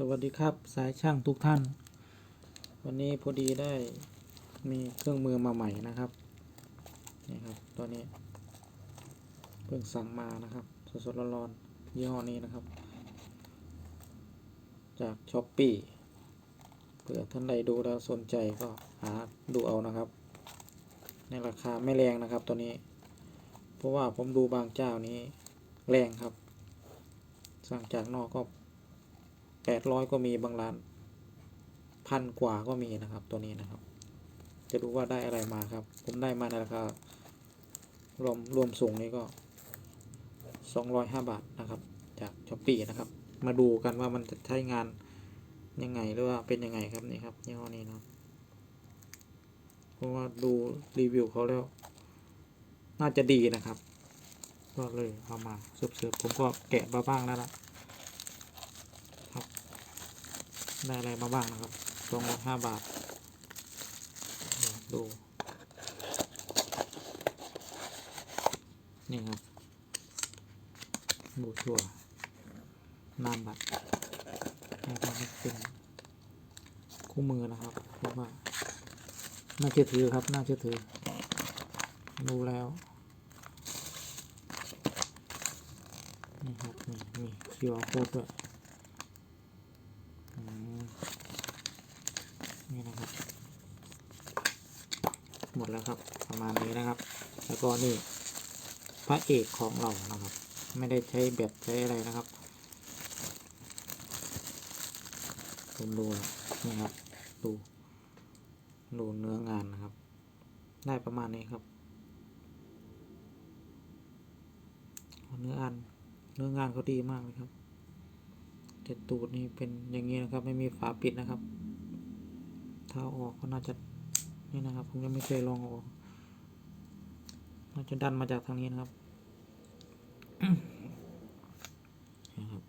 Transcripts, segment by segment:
สวัสดีครับสายช่างทุกท่าน วันนี้พอดีได้มีเครื่องมือมาใหม่นะครับนี่ครับตัวนี้เพิ่งสั่งมานะครับสดๆร้อนๆยี่ห้อนี้นะครับ จากช้อปปี้เผื่อท่านใดดูแล้วสนใจก็หาดูเอานะครับ ในราคาไม่แรงนะครับตัวนี้ เพราะว่าผมดูบางเจ้านี้แรงครับ สั่งจากนอกก็ แปดร้อยก็มีบางร้านพันกว่าก็มีนะครับตัวนี้นะครับ จะดูว่าได้อะไรมาครับ ผมได้มาในราคารวมรวมส่งนี้ก็สองร้อยห้าบาทนะครับ จากช้อปปี้นะครับ มาดูกันว่ามันจะใช้งานยังไงหรือว่าเป็นยังไงครับนี่ครับยี่ห้อนี้นะเพราะว่าดูรีวิวเขาแล้ว น่าจะดีนะครับ ก็เลยเอามาเสิร์ฟๆผมก็แกะมาบ้างแล้วล่ะ ได้อะไรมาบ้างนะครับสองห้าบาท ดู นี่ครับบูชัวนามบัตรนะครับเป็นคู่มือนะครับเพราะว่าน่าเชื่อถือครับ น่าเชื่อถือ ดูแล้ว นี่ครับมีมี QR code ด้วย อืมนี่นะครับ หม ดแล้วครับ ประมาณนี้นะครับ แล้วก็นี่พระเอกของเรานะครับ ไม่ได้ใช้แบตใช้อะไรนะครับผมดูนะนี่ครับดูดูเนื้องานนะครับ ได้ประมาณนี้ครับ เนื้ออันเนื้องานเขาดีมากเลยครับแต่ตูดนี่เป็นอย่างนี้นะครับ ไม่มีฝาปิดนะครับ ถ้าออกก็น่าจะ นี่นะครับ ผมยังไม่เคยลองเอาอกน่าจะดันมาจากทางนี้นะครับนะครับ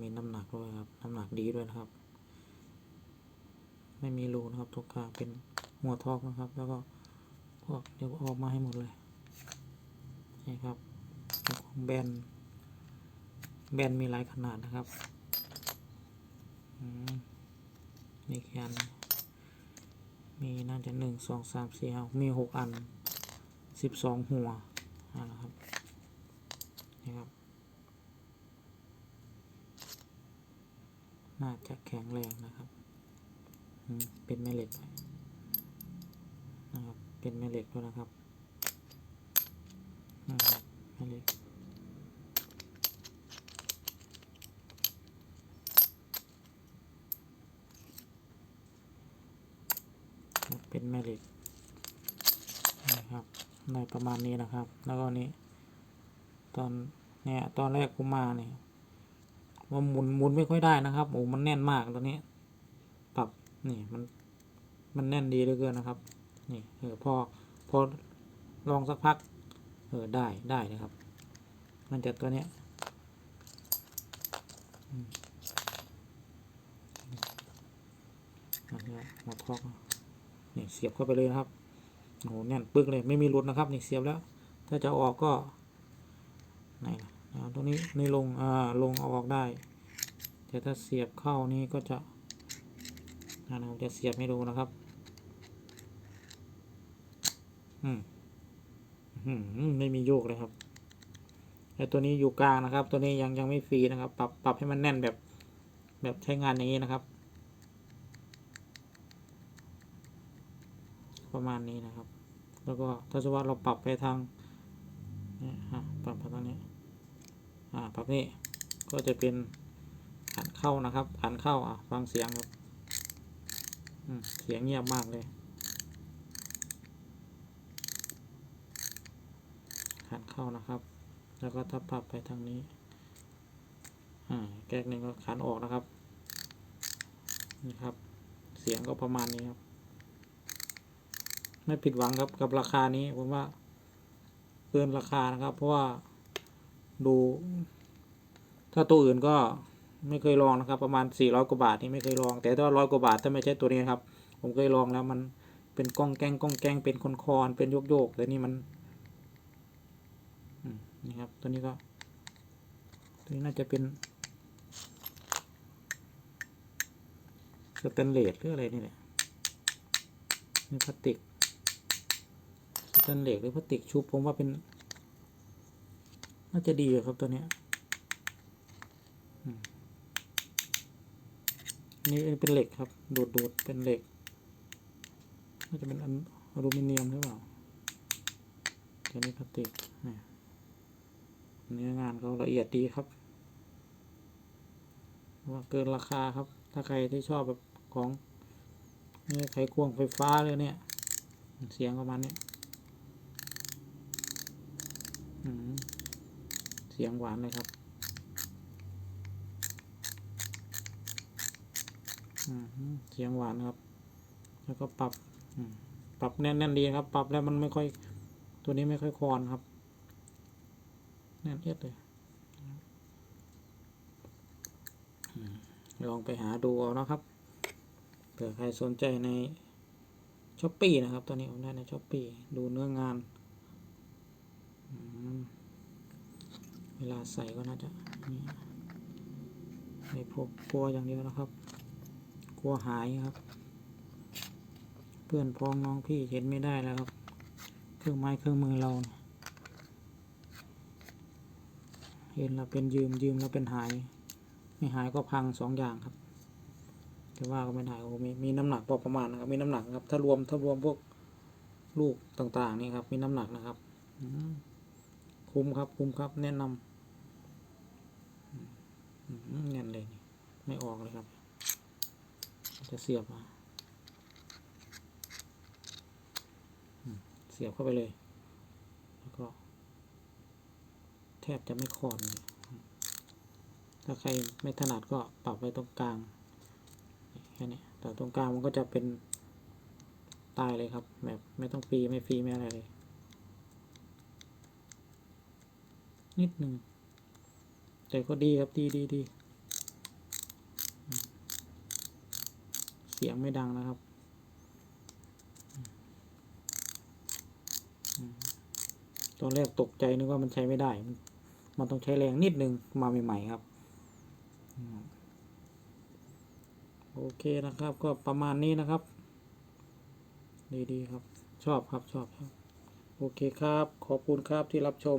มีน้ำหนักด้วยครับ น้ำหนักดีด้วยนะครับ ไม่มีรูนะครับทุกข้างเป็นหัวทอกนะครับ แล้วก็พวกเดี๋ยวออกมาให้หมดเลย นี่ครับของแบน แบนมีหลายขนาดนะครับนี่ แค่อัน มีน่าจะหนึ่งสองสามสี่ห้ามีหกอันสิบสองหัวนะครับนี่ครับ น่าจะแข็งแรงนะครับเป็นแม่เหล็กนะครับ เป็นแม่เหล็กด้วยนะครับแม่เหล็ก เป็น แม่เหล็กนะครับในประมาณนี้นะครับ แล้วก็นี้ตอนเนี่ยตอนแรกผมมาเนี่ยว่าหมุนหมุนไม่ค่อยได้นะครับโอ้มันแน่นมากตัวนี้ปรับนี่มันมันแน่นดีเหลือเกินนะครับนี่เออพอพอลองสักพักเออได้ได้นะครับ มันจะตัวเนี้ยอืมอันนี้หัวทอก นี่เสียบเข้าไปเลยนะครับโอ้โหแน่นปึ๊กเลยไม่มีรุดนะครับนี่เสียบแล้ว ถ้าจะออกก็ไหนนะตรงนี้นี่ลงอ่าลงเอาออกได้ แต่ถ้าเสียบเข้านี่ก็จะอ่าผมจะเสียบให้ดูนะครับอืมอืมไม่มีโยกเลยครับแต่ตัวนี้อยู่กลางนะครับ ตัวนี้ยังยังไม่ฟรีนะครับ ปรับปรับให้มันแน่นแบบ แบบใช้งานอย่างนี้นะครับ ประมาณนี้นะครับ แล้วก็ถ้าสมมติว่าเราปรับไปทางนี่อะปรับไปทางนี้อ่าปรับนี่ก็จะเป็นหันเข้านะครับหันเข้าอะฟังเสียงครับอืมเสียงเงียบมากเลยหันเข้านะครับ แล้วก็ถ้าปรับไปทางนี้อ่าแก๊กหนึ่งก็ขันออกนะครับ นี่ครับ เสียงก็ประมาณนี้ครับ ไม่ผิดหวังครับกับราคานี้ผมว่าเกินราคานะครับ เพราะว่าดู ถ้าตัวอื่นก็ไม่เคยลองนะครับ ประมาณสี่ร้อยกว่าบาทนี่ไม่เคยลอง แต่ถ้าร้อยกว่าบาทถ้าไม่ใช่ตัวนี้ครับ ผมเคยลองแล้วมันเป็นก้องแกงก้องแกงเป็นคอนคอนเป็นโยกโยกแต่นี่มันนี่ครับ ตัวนี้ก็ ตัวนี้น่าจะเป็นสแตนเลสหรืออะไรนี่แหละนี่พลาสติก ตนเหลสหรือพลาสติกชุบผมว่าเป็น น่าจะดีอยู่ครับตัวเนี้ยอืมนี่เป็นเหล็กครับ ดูดดูดเป็นเหล็ก น่าจะเป็นอลูมิเนียมหรือเปล่าตัวนี้พลาสติกเนื้องานเขาละเอียดดีครับ ว่าเกินราคาครับ ถ้าใครที่ชอบแบบของนี่ไขควงไฟฟ้าเลยเนี่ย เสียงประมาณนี้ เสียงหวานเลยครับเสียงหวานครับ แล้วก็ปรับปรับแน่นๆดีครับ ปรับแล้วมันไม่ค่อย ตัวนี้ไม่ค่อยคลอนครับ แน่นเอียดเลยลองไปหาดูเอานะครับเผื่อใครสนใจในช้อปปีนะครับ ตอนนี้ผมได้ในช้อปปีดูเนื้องาน เวลาใส่ก็น่าจะนี่ไม่พบกลัวอย่างเดียวนะครับ กลัวหายครับ เพื่อนพ้องน้องพี่เห็นไม่ได้แล้วครับ เครื่องไม้เครื่องมือเรา เห็นเราเป็นยืมยืมเราเป็นหาย ไม่หายก็พังสองอย่างครับ แต่ว่าก็ไม่ได้โอ้มีมีน้ำหนักพอประมาณนะครับ มีน้ำหนักครับ ถ้ารวมถ้ารวมพวกลูกต่างๆนี่ครับ มีน้ำหนักนะครับ อื คุ้มครับคุ้มครับ แนะนำอืมแน่นเลยนี่ไม่ออกเลยครับ จะเสียบมาอืมเสียบเข้าไปเลย แล้วก็ แทบจะไม่คอนถ้าใครไม่ถนัดก็ปรับไว้ตรงกลางแค่นี้แต่ตรงกลางมันก็จะเป็นตายเลยครับแบบไม่ต้องฟรีไม่ฟรีไม่อะไรเลย นิดหนึ่ง แต่ก็ดีครับดีดีดีเสียงไม่ดังนะครับตอนแรกตกใจนึกว่ามันใช้ไม่ได้ มันต้องใช้แรงนิดนึงมาใหม่ๆครับ โอเคนะครับ ก็ประมาณนี้นะครับ ดีๆครับ ชอบครับชอบชอบโอเคครับ ขอบคุณครับที่รับชม